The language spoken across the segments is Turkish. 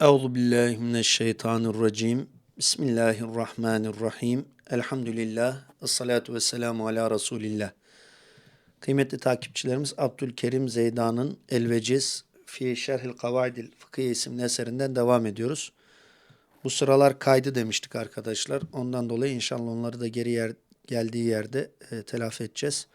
Euzu billahi mineşşeytanirracim. Bismillahirrahmanirrahim. Elhamdülillah. Esselatu vesselamu ala Resulillah. Kıymetli takipçilerimiz Abdülkerim Zeydan'ın Elveciz fi Şerhil Kavaidil Fıkhiye isimli eserinden devam ediyoruz. Bu sıralar kaydı demiştik arkadaşlar. Ondan dolayı inşallah onları da geri yer, geldiği yerde e, telafi edeceğiz.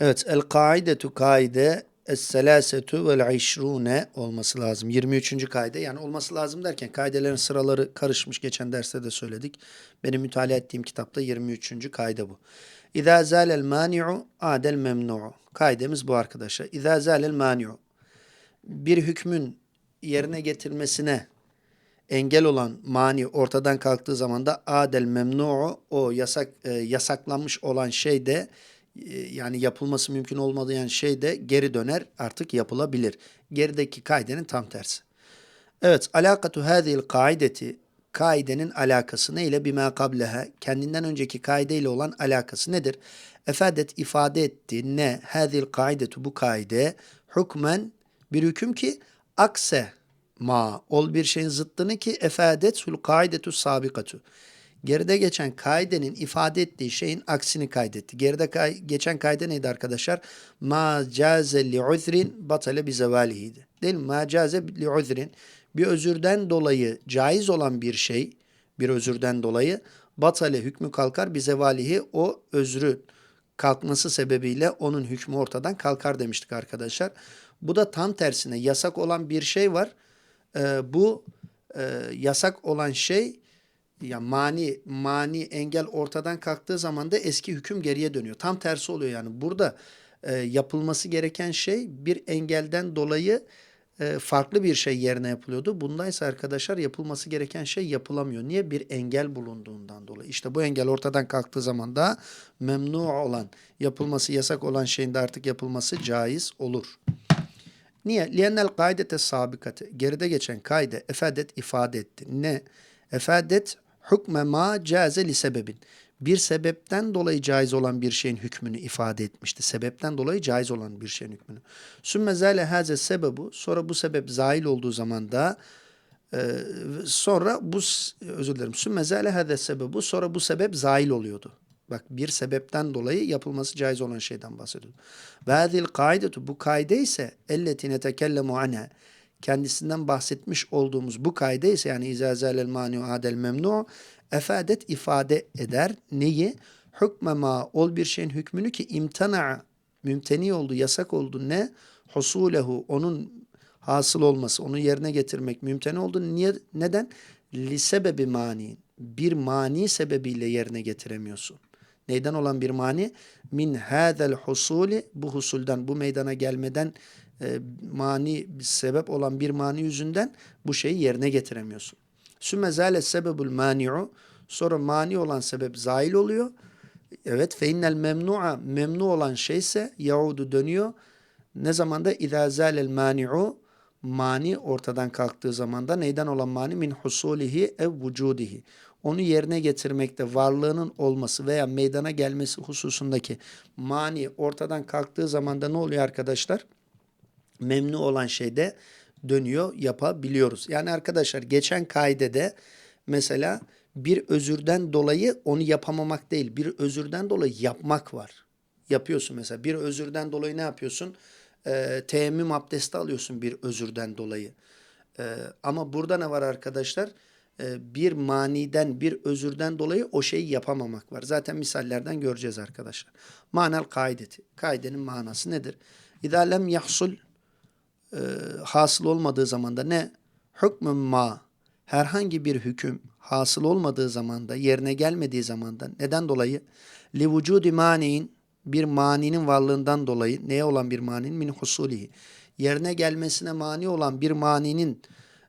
Evet, el kaidetu kaide es-selasetu vel işrune olması lazım. 23. kaide yani olması lazım derken kaidelerin sıraları karışmış. Geçen derste de söyledik. Benim mütalaa ettiğim kitapta 23. kaide bu. İza zalel mani'u adel memnu'u. Kaidemiz bu arkadaşlar. İza zalel mani'u. Bir hükmün yerine getirmesine engel olan mani ortadan kalktığı zaman da adel memnu'u o yasak e, yasaklanmış olan şey de yani yapılması mümkün olmayan şey de geri döner artık yapılabilir. Gerideki kaidenin tam tersi. Evet, alakatu hadhihi kaideti kaidenin alakası ne ile bima kableha kendinden önceki kaide ile olan alakası nedir? Efadet ifade etti ne hadhihi kaidetu bu kaide hukmen bir hüküm ki akse ma ol bir şeyin zıttını ki efadet sul kaidetu sabikatu geride geçen kaidenin ifade ettiği şeyin aksini kaydetti. Geride kay geçen kaide neydi arkadaşlar? Ma caze li uzrin batale bi zevalihiydi. Değil mi? Ma caze li uzrin bir özürden dolayı caiz olan bir şey, bir özürden dolayı batale hükmü kalkar bi zevalihi o özrü kalkması sebebiyle onun hükmü ortadan kalkar demiştik arkadaşlar. Bu da tam tersine yasak olan bir şey var. Ee, bu e, yasak olan şey ya mani mani engel ortadan kalktığı zaman da eski hüküm geriye dönüyor. Tam tersi oluyor yani. Burada e, yapılması gereken şey bir engelden dolayı e, farklı bir şey yerine yapılıyordu. Bundaysa arkadaşlar yapılması gereken şey yapılamıyor. Niye? Bir engel bulunduğundan dolayı. İşte bu engel ortadan kalktığı zaman da memnu olan, yapılması yasak olan şeyin de artık yapılması caiz olur. Niye? Liennel kaidete sabikate. Geride geçen kaide efadet ifade etti. Ne? Efadet hukme ma caze li sebebin. Bir sebepten dolayı caiz olan bir şeyin hükmünü ifade etmişti. Sebepten dolayı caiz olan bir şeyin hükmünü. Sümme zale haze sebebu. Sonra bu sebep zail olduğu zaman da e, sonra bu özür dilerim. Sümme zale haze sebebu. Sonra bu sebep zail oluyordu. Bak bir sebepten dolayı yapılması caiz olan şeyden bahsediyorum. Ve hadil kaidetu bu kaide ise elletine tekellemu anha kendisinden bahsetmiş olduğumuz bu kaide ise yani izazalel mani adel memnu efadet ifade eder. Neyi? Hükme ma ol bir şeyin hükmünü ki imtana mümteni oldu, yasak oldu ne? Husulehu onun hasıl olması, onu yerine getirmek mümteni oldu. Niye? Neden? Li sebebi mani. Bir mani sebebiyle yerine getiremiyorsun. Neyden olan bir mani? Min hadel husuli bu husuldan, bu meydana gelmeden e, mani sebep olan bir mani yüzünden bu şeyi yerine getiremiyorsun. Sümme zâle sebebul mani'u sonra mani olan sebep zail oluyor. Evet fe innel memnu'a memnu olan şeyse yaudu dönüyor. Ne zamanda izâ zâlel mani'u mani ortadan kalktığı zamanda neyden olan mani min husulihi ev vücudihi. Onu yerine getirmekte varlığının olması veya meydana gelmesi hususundaki mani ortadan kalktığı zamanda ne oluyor arkadaşlar? Memnu olan şeyde dönüyor yapabiliyoruz. Yani arkadaşlar geçen kaidede mesela bir özürden dolayı onu yapamamak değil bir özürden dolayı yapmak var. Yapıyorsun mesela bir özürden dolayı ne yapıyorsun? Ee, teyemmüm abdesti alıyorsun bir özürden dolayı. Ee, ama burada ne var arkadaşlar? Ee, bir maniden bir özürden dolayı o şeyi yapamamak var. Zaten misallerden göreceğiz arkadaşlar. Manel kaideti. Kaidenin manası nedir? İzâ lem yahsul e, hasıl olmadığı zamanda ne? Hükmün ma herhangi bir hüküm hasıl olmadığı zamanda, yerine gelmediği zamanda neden dolayı? Li vücudi mani'in bir maninin varlığından dolayı neye olan bir maninin min husulihi yerine gelmesine mani olan bir maninin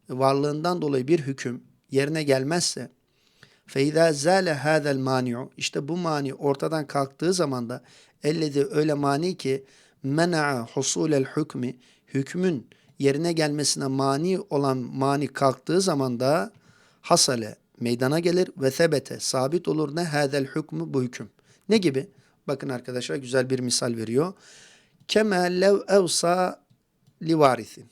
varlığından dolayı bir hüküm yerine gelmezse feyda zale hadal mani'u işte bu mani ortadan kalktığı zaman da öyle mani ki mena'a husulel hükmü hükmün yerine gelmesine mani olan mani kalktığı zaman da hasale meydana gelir ve sebete sabit olur ne hadel hükmü bu hüküm. Ne gibi? Bakın arkadaşlar güzel bir misal veriyor. Keme lev evsa li varisin.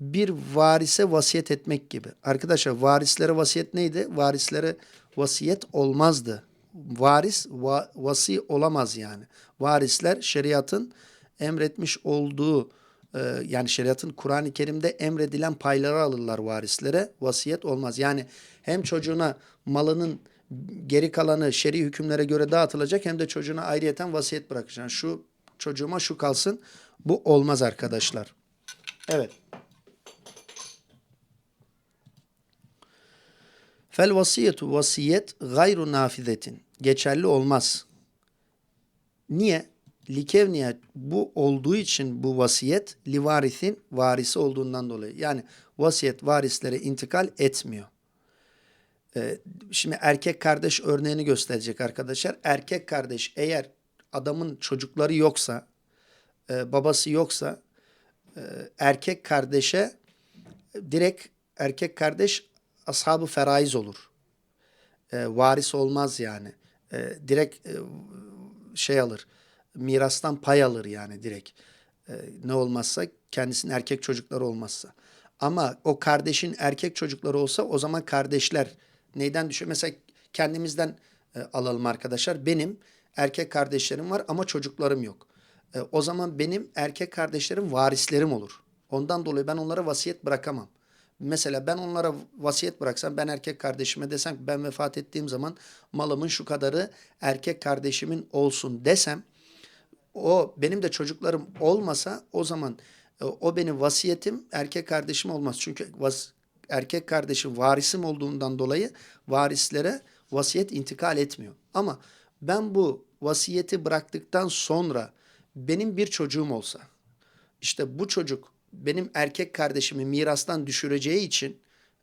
bir varise vasiyet etmek gibi. Arkadaşlar varislere vasiyet neydi? Varislere vasiyet olmazdı. Varis va- vasi olamaz yani. Varisler şeriatın emretmiş olduğu e, yani şeriatın Kur'an-ı Kerim'de emredilen payları alırlar varislere. Vasiyet olmaz. Yani hem çocuğuna malının geri kalanı şer'i hükümlere göre dağıtılacak hem de çocuğuna ayrıyeten vasiyet bırakacaksın. Şu çocuğuma şu kalsın. Bu olmaz arkadaşlar. Evet. Fel vasiyetu vasiyet gayru nafizetin. Geçerli olmaz. Niye? Likevniye bu olduğu için bu vasiyet livarisin varisi olduğundan dolayı. Yani vasiyet varislere intikal etmiyor. Ee, şimdi erkek kardeş örneğini gösterecek arkadaşlar. Erkek kardeş eğer adamın çocukları yoksa, e, babası yoksa e, erkek kardeşe direkt erkek kardeş ashabı feraiz olur. E, varis olmaz yani. E, direkt e, şey alır. Mirastan pay alır yani direkt. E, ne olmazsa kendisinin erkek çocukları olmazsa. Ama o kardeşin erkek çocukları olsa o zaman kardeşler neyden düşüyor? Mesela kendimizden e, alalım arkadaşlar. Benim erkek kardeşlerim var ama çocuklarım yok. E, o zaman benim erkek kardeşlerim varislerim olur. Ondan dolayı ben onlara vasiyet bırakamam. Mesela ben onlara vasiyet bıraksam ben erkek kardeşime desem ben vefat ettiğim zaman malımın şu kadarı erkek kardeşimin olsun desem o benim de çocuklarım olmasa o zaman e, o benim vasiyetim erkek kardeşim olmaz. Çünkü vas, erkek kardeşim varisim olduğundan dolayı varislere vasiyet intikal etmiyor. Ama ben bu vasiyeti bıraktıktan sonra benim bir çocuğum olsa işte bu çocuk benim erkek kardeşimi mirastan düşüreceği için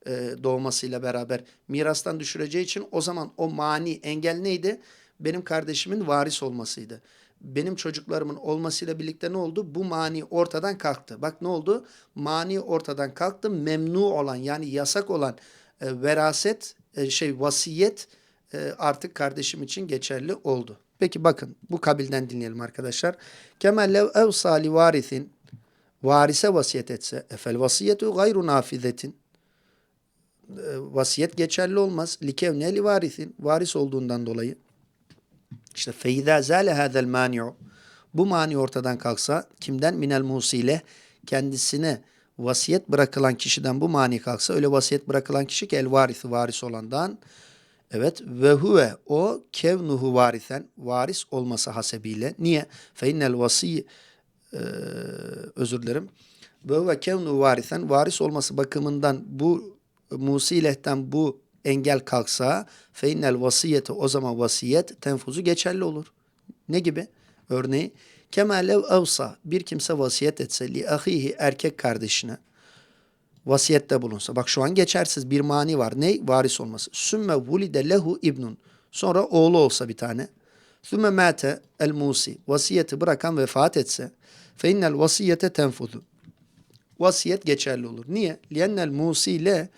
e, doğmasıyla beraber mirastan düşüreceği için o zaman o mani engel neydi? Benim kardeşimin varis olmasıydı. Benim çocuklarımın olmasıyla birlikte ne oldu? Bu mani ortadan kalktı. Bak ne oldu? Mani ortadan kalktı. Memnu olan yani yasak olan e, veraset e, şey vasiyet e, artık kardeşim için geçerli oldu. Peki bakın bu kabilden dinleyelim arkadaşlar. Kemel lev evsa li varithin varise vasiyet etse efel vasiyetu gayru nafizetin E, vasiyet geçerli olmaz. Likevne li varithin varis olduğundan dolayı. İşte feyza zale hadel mani'u bu mani ortadan kalksa kimden? Minel musile kendisine vasiyet bırakılan kişiden bu mani kalksa öyle vasiyet bırakılan kişi ki el varisi varis olandan. Evet ve huve o kevnuhu varisen varis olması hasebiyle. Niye? Fe innel vasi e, özür dilerim. Ve huve kevnuhu varisen varis olması bakımından bu musilehten bu engel kalksa fe innel vasiyete o zaman vasiyet tenfuzu geçerli olur. Ne gibi? Örneği kemalev evsa bir kimse vasiyet etse li ahihi erkek kardeşine vasiyette bulunsa. Bak şu an geçersiz bir mani var. Ne? Varis olması. Sümme vulide lehu ibnun. Sonra oğlu olsa bir tane. Sümme mate el musi. Vasiyeti bırakan vefat etse. Fe innel vasiyete tenfuzu. Vasiyet geçerli olur. Niye? Liennel musi le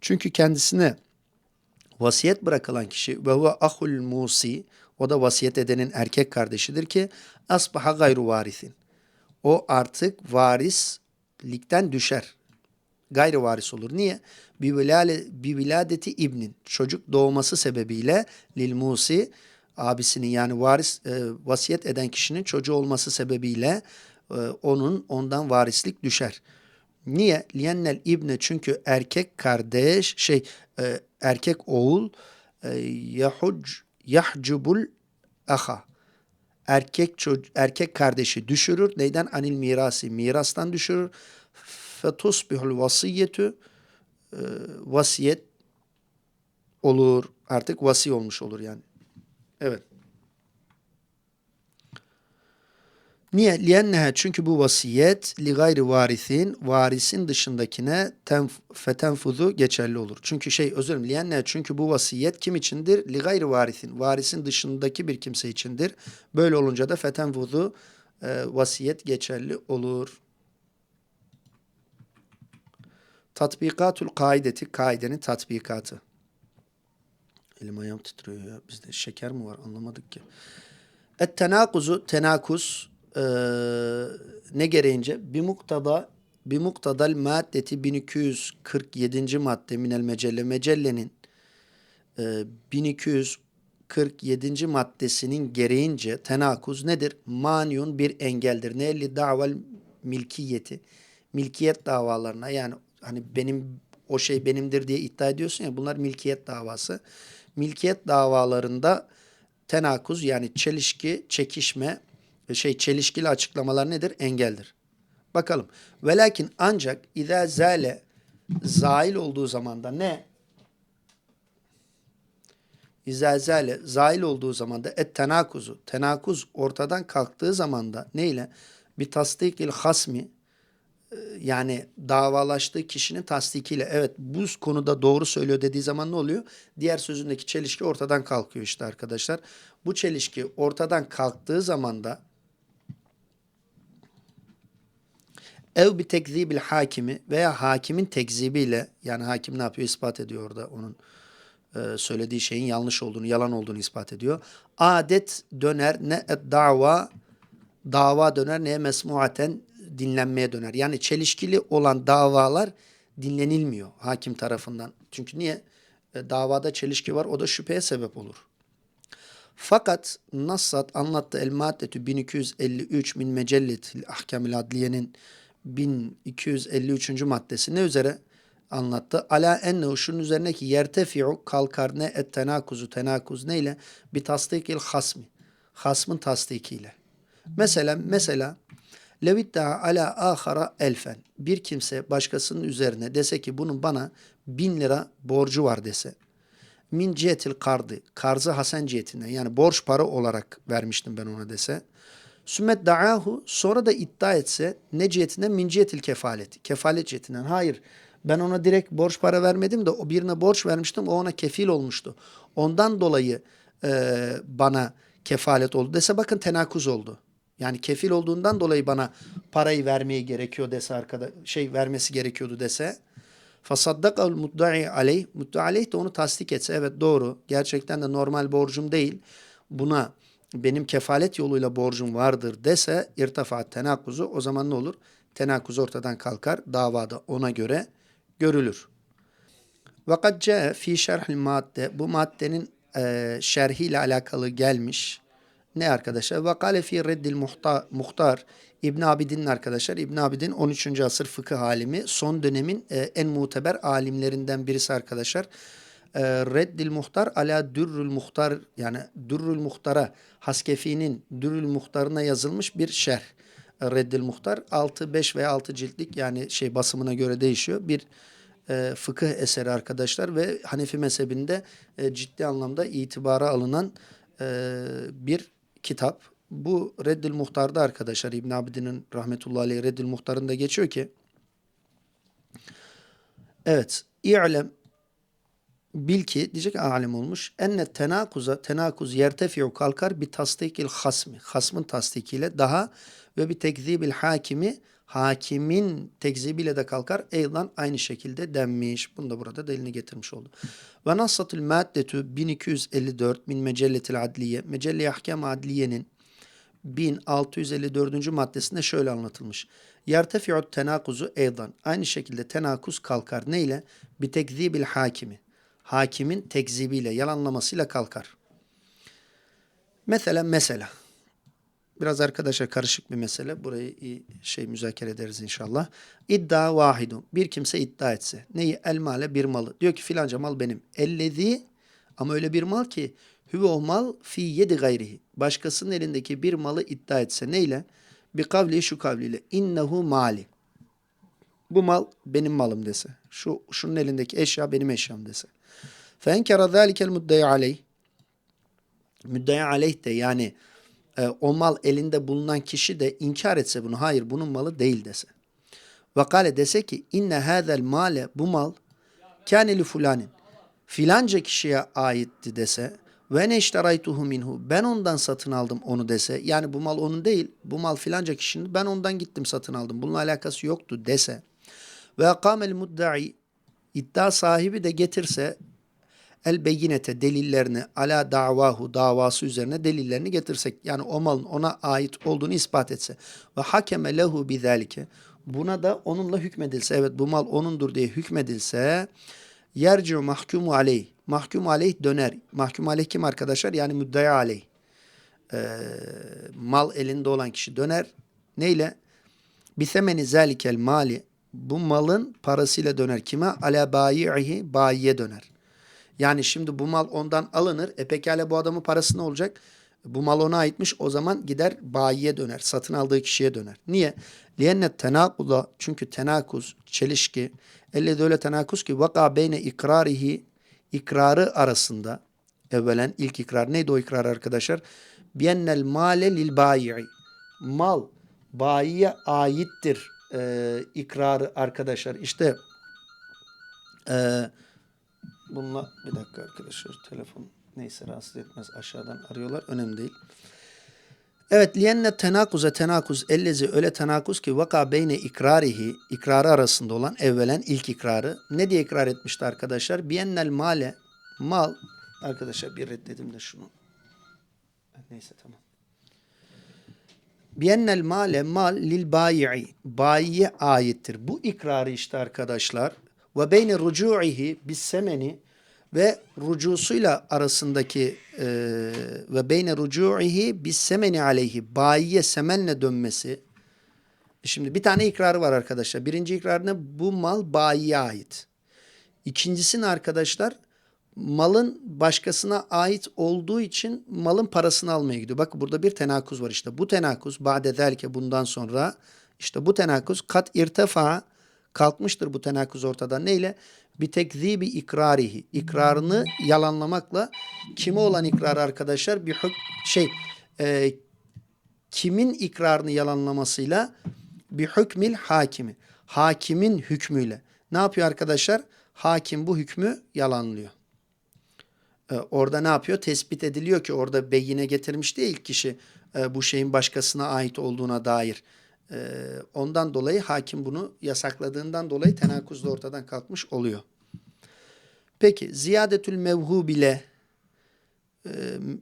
çünkü kendisine vasiyet bırakılan kişi ve huve ahul musi o da vasiyet edenin erkek kardeşidir ki asbaha gayru varisin. O artık varislikten düşer. Gayrı varis olur. Niye? Bir viladeti ibnin. Çocuk doğması sebebiyle lil musi abisinin yani varis e, vasiyet eden kişinin çocuğu olması sebebiyle e, onun ondan varislik düşer. Niye? Liyennel ibne çünkü erkek kardeş şey e, erkek oğul e, yahuc yahcubul aha erkek çocuk erkek kardeşi düşürür. Neyden? Anil mirasi. Mirastan düşürür. Fetusbihul vasiyetü e, vasiyet olur. Artık vasi olmuş olur yani. Evet. Niye? Liyenneha çünkü bu vasiyet li gayri varisin varisin dışındakine tenf, fetenfuzu geçerli olur. Çünkü şey özür dilerim liyenneha çünkü bu vasiyet kim içindir? Li gayri varisin varisin dışındaki bir kimse içindir. Böyle olunca da fetenfuzu e, vasiyet geçerli olur. Tatbikatul kaideti kaidenin tatbikatı. Elim ayağım titriyor ya. Bizde şeker mi var anlamadık ki. Et tenakuzu tenakuz e, ne gereğince bir muktada bi muktadal maddeti 1247. madde minel mecelle mecellenin e, 1247. maddesinin gereğince tenakuz nedir? Maniun bir engeldir. Ne li davel milkiyeti. Milkiyet davalarına yani hani benim o şey benimdir diye iddia ediyorsun ya bunlar milkiyet davası. Milkiyet davalarında tenakuz yani çelişki, çekişme şey çelişkili açıklamalar nedir? Engeldir. Bakalım. Velakin ancak izâ zâle zail olduğu zaman da ne? İzâ zâle zail olduğu zaman da et tenakuzu. Tenakuz ortadan kalktığı zaman da neyle? Bir tasdikil hasmi e, yani davalaştığı kişinin tasdikiyle evet bu konuda doğru söylüyor dediği zaman ne oluyor? Diğer sözündeki çelişki ortadan kalkıyor işte arkadaşlar. Bu çelişki ortadan kalktığı zaman da ev bir tekzibil hakimi veya hakimin tekzibiyle yani hakim ne yapıyor? ispat ediyor orada onun e, söylediği şeyin yanlış olduğunu, yalan olduğunu ispat ediyor. Adet döner ne et dava dava döner neye mesmuaten dinlenmeye döner. Yani çelişkili olan davalar dinlenilmiyor hakim tarafından. Çünkü niye? E, davada çelişki var o da şüpheye sebep olur. Fakat Nassat anlattı El Maddetü 1253 min mecelletil ahkamil adliyenin 1253. maddesi ne üzere anlattı? Ala ennehu şunun üzerine ki yertefi'u kalkar ne et tenakuzu tenakuz neyle? Bir tasdikil hasmi. Hasmın tasdikiyle. Mesela mesela Levittaa ala ahara elfen. Bir kimse başkasının üzerine dese ki bunun bana bin lira borcu var dese. Min cihetil kardı. Karzı Hasan cihetinden yani borç para olarak vermiştim ben ona dese. Sümmet da'ahu sonra da iddia etse ne cihetinden min cihetil kefalet. Kefalet cihetinden. Hayır ben ona direkt borç para vermedim de o birine borç vermiştim o ona kefil olmuştu. Ondan dolayı e, bana kefalet oldu dese bakın tenakuz oldu. Yani kefil olduğundan dolayı bana parayı vermeyi gerekiyor dese arkada şey vermesi gerekiyordu dese. Fasaddakal mudda'i aleyh. Mudda'i aleyh de onu tasdik etse. Evet doğru. Gerçekten de normal borcum değil. Buna benim kefalet yoluyla borcum vardır dese irtifaat tenakuzu o zaman ne olur? Tenakuz ortadan kalkar. Davada ona göre görülür. Vakat ce fi şerhil madde. Bu maddenin e, şerhiyle alakalı gelmiş. Ne arkadaşlar? Ve kale fi reddil muhtar, muhtar İbn Abidin'in arkadaşlar. İbn Abidin 13. asır fıkıh alimi. Son dönemin e, en muteber alimlerinden birisi arkadaşlar. E, reddil muhtar ala dürrül muhtar yani dürrül muhtara Haskefi'nin dürrül muhtarına yazılmış bir şerh. E, reddil muhtar 6 5 veya 6 ciltlik yani şey basımına göre değişiyor. Bir e, fıkıh eseri arkadaşlar ve Hanefi mezhebinde e, ciddi anlamda itibara alınan e, bir kitap. Bu Reddül Muhtar'da arkadaşlar İbn Abidin'in rahmetullahi aleyh Reddül Muhtar'ında geçiyor ki Evet, i'lem bil ki diyecek alim olmuş. Enne tenakuza tenakuz yertefi'u kalkar bir tasdikil hasmi. Hasmın tasdikiyle daha ve bir tekzibil hakimi hakimin tekzibiyle de kalkar. Eylan aynı şekilde denmiş. Bunu da burada delini getirmiş oldu. Ve nassatul maddetu 1254 min mecelletil adliye. Mecelle ahkam adliyenin 1654. maddesinde şöyle anlatılmış. Yertefi'ut tenakuzu eydan. Aynı şekilde tenakuz kalkar. Neyle? Bir tekzibil hakimi. Hakimin tekzibiyle, yalanlamasıyla kalkar. Mesela mesela. Biraz arkadaşlar karışık bir mesele. Burayı şey müzakere ederiz inşallah. İddia vahidu. Bir kimse iddia etse. Neyi? El male bir malı. Diyor ki filanca mal benim. Ellezi ama öyle bir mal ki hüve o mal fi yedi gayrihi. Başkasının elindeki bir malı iddia etse neyle? Bir kavli şu kavliyle. İnnehu mali. Bu mal benim malım dese. Şu şunun elindeki eşya benim eşyam dese. Enkara zalikel muddai aleyh. Müddai aleyh de yani e, o mal elinde bulunan kişi de inkar etse bunu hayır bunun malı değil dese. Ve kale dese ki inne hazel male bu mal kâne li fulanin filanca kişiye aitti dese ve ne iştaraytuhu minhu ben ondan satın aldım onu dese yani bu mal onun değil bu mal filanca kişinin ben ondan gittim satın aldım bununla alakası yoktu dese ve akamel muddai iddia sahibi de getirse el beyinete delillerini ala davahu davası üzerine delillerini getirsek yani o malın ona ait olduğunu ispat etse ve hakeme lehu bizalike buna da onunla hükmedilse, evet bu mal onundur diye hükmedilse yerciu mahkumu aleyh. Mahkum aleyh döner. Mahkum aleyh kim arkadaşlar? Yani müddai aleyh. Ee, mal elinde olan kişi döner. Neyle? Bisemeni zelikel mali. Bu malın parasıyla döner kime? Ala bayi'ihi bayiye döner. Yani şimdi bu mal ondan alınır. E pekala bu adamın parası ne olacak? Bu mal ona aitmiş. O zaman gider bayiye döner. Satın aldığı kişiye döner. Niye? Liyennet tenakuda çünkü tenakuz, çelişki. Elle de öyle tenakuz ki vaka beyne ikrarihi ikrarı arasında evvelen ilk ikrar neydi o ikrar arkadaşlar? Biennel male lil bayi'i. Mal bayiye aittir e, ikrarı arkadaşlar. İşte e, bununla bir dakika arkadaşlar telefon neyse rahatsız etmez aşağıdan arıyorlar önemli değil. Evet liyenne tenakuza tenakuz ellezi öyle tenakuz ki vaka beyne ikrarihi ikrarı arasında olan evvelen ilk ikrarı ne diye ikrar etmişti arkadaşlar? Biyennel male mal arkadaşlar bir reddedim de şunu. Neyse tamam. Biyennel male mal lil bayi'i bayiye aittir. Bu ikrarı işte arkadaşlar ve beyne rucu'ihi bis semeni ve rucusuyla arasındaki e, ve beyne rucu'ihi bis semeni aleyhi bayiye semenle dönmesi. Şimdi bir tane ikrarı var arkadaşlar. Birinci ikrar ne? Bu mal bayiye ait. İkincisini arkadaşlar malın başkasına ait olduğu için malın parasını almaya gidiyor. Bak burada bir tenakuz var işte. Bu tenakuz ba'de bundan sonra işte bu tenakuz kat irtefa kalkmıştır bu tenakuz ortada. Neyle? Bir tekzibi ikrarihi. İkrarını yalanlamakla kime olan ikrarı arkadaşlar? Bir hük şey e, kimin ikrarını yalanlamasıyla bir hükmil hakimi. Hakimin hükmüyle. Ne yapıyor arkadaşlar? Hakim bu hükmü yalanlıyor. Ee, orada ne yapıyor? Tespit ediliyor ki orada beyine getirmiş değil kişi e, bu şeyin başkasına ait olduğuna dair. E, ondan dolayı hakim bunu yasakladığından dolayı tenakuz da ortadan kalkmış oluyor. Peki ziyadetül mevhub ile e,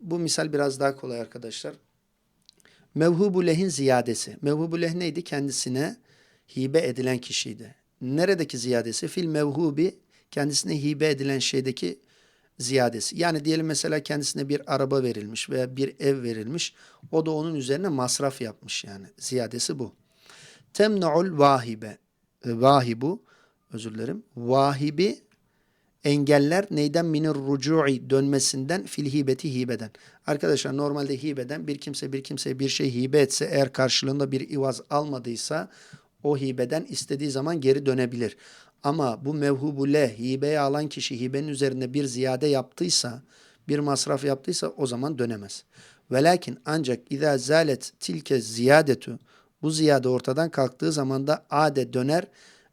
bu misal biraz daha kolay arkadaşlar. Mevhubu lehin ziyadesi. Mevhubu leh neydi? Kendisine hibe edilen kişiydi. Neredeki ziyadesi? Fil mevhubi kendisine hibe edilen şeydeki ziyadesi. Yani diyelim mesela kendisine bir araba verilmiş veya bir ev verilmiş. O da onun üzerine masraf yapmış yani. Ziyadesi bu. Temnu'ul vahibe. E, vahibu özür dilerim. Vahibi engeller neyden minir rucu'i dönmesinden fil hibeti hibeden. Arkadaşlar normalde hibeden bir kimse bir kimseye bir şey hibe etse eğer karşılığında bir ivaz almadıysa o hibeden istediği zaman geri dönebilir. Ama bu mevhubu le hibeye alan kişi hibenin üzerinde bir ziyade yaptıysa, bir masraf yaptıysa o zaman dönemez. Velakin ancak izâ zâlet tilke ziyadetu bu ziyade ortadan kalktığı zaman da ade döner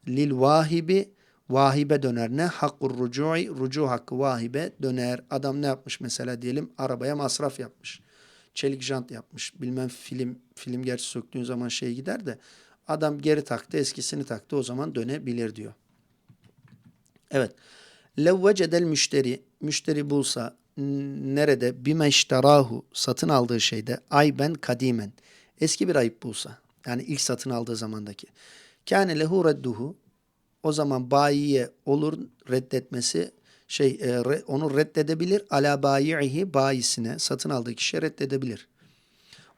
lil vahibi vahibe döner. Ne? Hakkur rucu'i rucu hakkı vahibe döner. Adam ne yapmış mesela diyelim arabaya masraf yapmış. Çelik jant yapmış. Bilmem film film gerçi söktüğün zaman şey gider de adam geri taktı eskisini taktı o zaman dönebilir diyor. Evet. Levvecedel müşteri, müşteri bulsa nerede bime işterahu satın aldığı şeyde ayben kadimen eski bir ayıp bulsa yani ilk satın aldığı zamandaki kâne lehu redduhu o zaman bayiye olur reddetmesi şey e, onu reddedebilir ala bayi'ihi bayisine satın aldığı kişiye reddedebilir.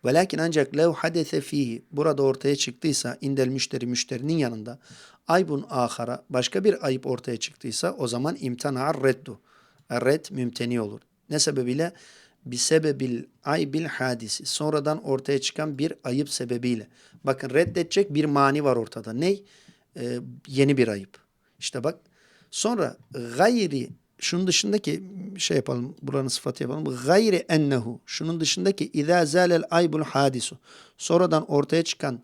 Velakin ancak lev hadese fihi burada ortaya çıktıysa indel müşteri müşterinin yanında aybun ahara başka bir ayıp ortaya çıktıysa o zaman imtana reddu. Red mümteni olur. Ne sebebiyle? Bir sebebil aybil hadisi. Sonradan ortaya çıkan bir ayıp sebebiyle. Bakın reddedecek bir mani var ortada. Ney? Ee, yeni bir ayıp. İşte bak. Sonra gayri şunun dışındaki şey yapalım, buranın sıfatı yapalım. Gayri ennehu. Şunun dışındaki izâ zâlel aybul hadisu. Sonradan ortaya çıkan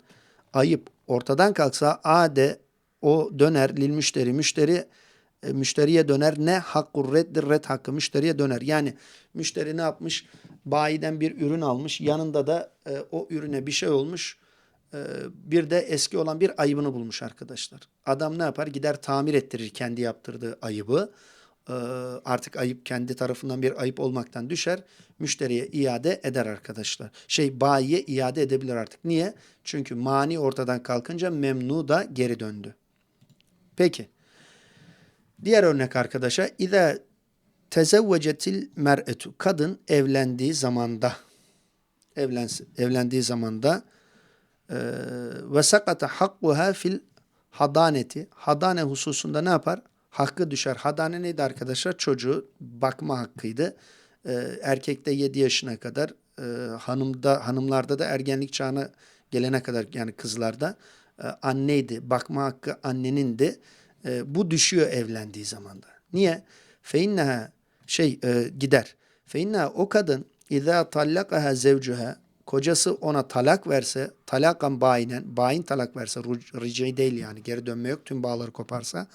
ayıp ortadan kalksa ade o döner lil müşteri. Müşteri e, müşteriye döner. Ne hakkur reddir red hakkı müşteriye döner. Yani müşteri ne yapmış? Bayiden bir ürün almış. Yanında da e, o ürüne bir şey olmuş. E, bir de eski olan bir ayıbını bulmuş arkadaşlar. Adam ne yapar? Gider tamir ettirir kendi yaptırdığı ayıbı. E, artık ayıp kendi tarafından bir ayıp olmaktan düşer. Müşteriye iade eder arkadaşlar. Şey bayiye iade edebilir artık. Niye? Çünkü mani ortadan kalkınca memnu da geri döndü. Peki. Diğer örnek arkadaşa İza tezevvecetil mer'etu kadın evlendiği zamanda evlens evlendiği zamanda e, ve sakata hakkuha fil hadaneti hadane hususunda ne yapar? Hakkı düşer. Hadane neydi arkadaşlar? Çocuğu bakma hakkıydı. E, erkekte 7 yaşına kadar e, hanımda hanımlarda da ergenlik çağına gelene kadar yani kızlarda e, anneydi. Bakma hakkı annenin E, bu düşüyor evlendiği zamanda. Niye? Feinneha şey e, gider. Feinneha o kadın İza tallakaha zevcuha kocası ona talak verse talakan bayinen bayin talak verse rici değil yani geri dönme yok tüm bağları koparsa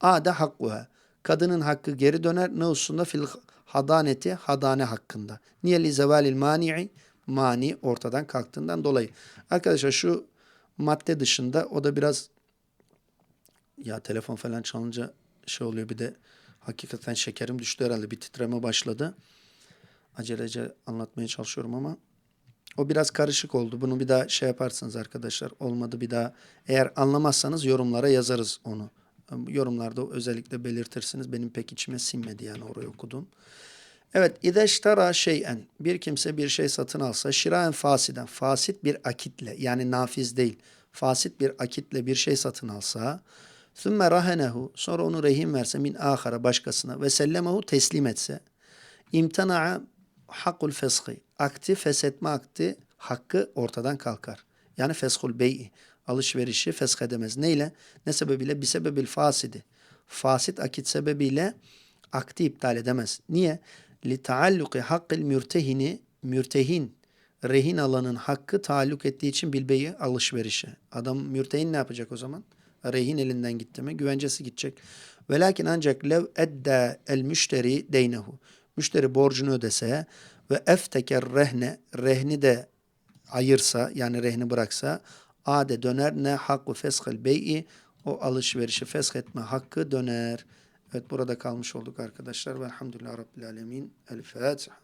ada hakkuha kadının hakkı geri döner ne hususunda fil hadaneti hadane hakkında. Niye li zevalil mani'i mani ortadan kalktığından dolayı. Arkadaşlar şu madde dışında o da biraz ya telefon falan çalınca şey oluyor bir de hakikaten şekerim düştü herhalde bir titreme başladı. Acelece anlatmaya çalışıyorum ama o biraz karışık oldu. Bunu bir daha şey yaparsınız arkadaşlar. Olmadı bir daha. Eğer anlamazsanız yorumlara yazarız onu. Yorumlarda özellikle belirtirsiniz. Benim pek içime sinmedi yani orayı okudum. Evet, ideştara şeyen. Bir kimse bir şey satın alsa şiraen fasiden. Fasit bir akitle yani nafiz değil. Fasit bir akitle bir şey satın alsa sümme rahenehu. Sonra onu rehin verse min ahara başkasına. Ve sellemehu teslim etse imtana'a hakul feshi akti feshetme akti hakkı ortadan kalkar. Yani feshul bey'i alışverişi feshedemez. Neyle? Ne sebebiyle? Bir sebebil fasidi. Fasit akit sebebiyle akti iptal edemez. Niye? Li taalluki hakkil mürtehini mürtehin rehin alanın hakkı taalluk ettiği için bilbeyi alışverişe. Adam mürtehin ne yapacak o zaman? Rehin elinden gitti mi? Güvencesi gidecek. Velakin ancak lev edda el müşteri deynehu. Müşteri borcunu ödese ve efteker rehne rehni de ayırsa yani rehni bıraksa ade döner ne hakkı feshel bey'i o alışverişi feshetme hakkı döner. Evet burada kalmış olduk arkadaşlar. Velhamdülillah Rabbil Alemin. El Fatiha.